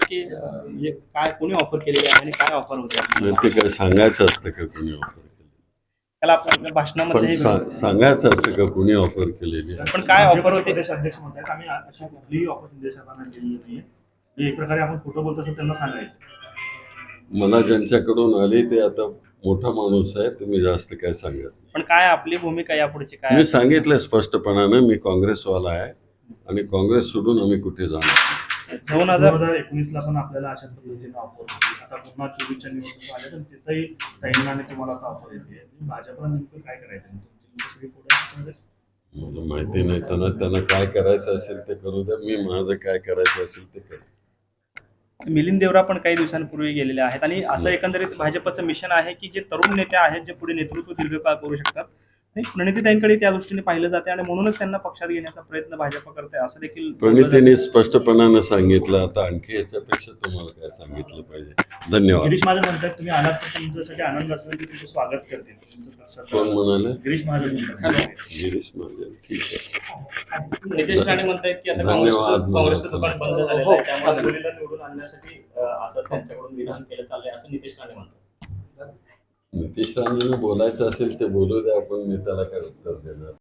की अं, म्हणजे काय कोणी ऑफर केलेली आहे आणि काय ऑफर होते? ते काय सांगायचं असतं का कोणी ऑफर केली त्याला आपण आपल्या पण भाषणामध्ये सा- सांगायचं असतं का कोणी ऑफर केलेली आहे? पण काय ऑफर होते? प्रदेश अध्यक्ष म्हणतात आम्ही अशा कुठलीही ऑफर शिंदे साहेबांना दिली नाहीये. म्हणजे एक प्रकारे आपण खोटं बोलतो असं त्यांना सांगायचं. मला ज्यांच्याकडून आली ते आता मोठा माणूस आहे तुम्ही जास्त काय सांगत नाही. पण काय आपली भूमिका यापुढची काय मी सांगितलं स्पष्टपणानं मी काँग्रेसवाला आहे. आणि काँग्रेस सोडून आम्ही कुठे जाणार. दोन हजार एकोणीसला पण आपल्याला अशाच पद्धतीने ऑफर होती. आता पुन्हा चोवीसच्या निवडणुका आल्या तर तिथंही ताईंना आणि तुम्हाला आता ऑफर येते. भाजपला नेमकं काय करायचं? तुमची मला माहिती नाही. त्यांना त्यांना काय करायचं असेल ते करू द्या. मी माझं काय करायचं असेल ते करेन मिलिंद देवरा पण काही दिवसांपूर्वी गेलेले आहेत. आणि असं एकंदरीत भाजपचं मिशन आहे की जे तरुण नेते आहेत जे पुढे नेतृत्व दीर्घकाळ करू शकतात प्रणितीताईंकडे त्या दृष्टीने पाहिलं जाते आणि म्हणूनच त्यांना पक्षात घेण्याचा प्रयत्न भाजप करते असं देखील. प्रणितीने स्पक्षपणे सांगितलं आता आणखी याच्यापेक्षा तुम्हाला काय सांगितलं पाहिजे? धन्यवाद. गिरीश महाजन म्हणतात तुम्ही आलात तर तुमच्यासाठी आनंद असेल की तुमचं स्वागत करतील. पक्षाचं- कोण म्हणाले? गिरीश महाजन म्हणतात. गिरीश महाजन ठीक आहे. नितेश राणे म्हणतायत की आता धन्यवाद. काँग्रेसचं दुकान बंद झालेलं आहे त्यामुळे मुलीला निवडून आणण्यासाठी असं त्यांच्याकडून विधान केलं चाललंय असं नितेश राणे म्हणतात. नितीश राणेंना बोलायचं असेल ते बोलू द्या आपण मी त्याला काय उत्तर देणार?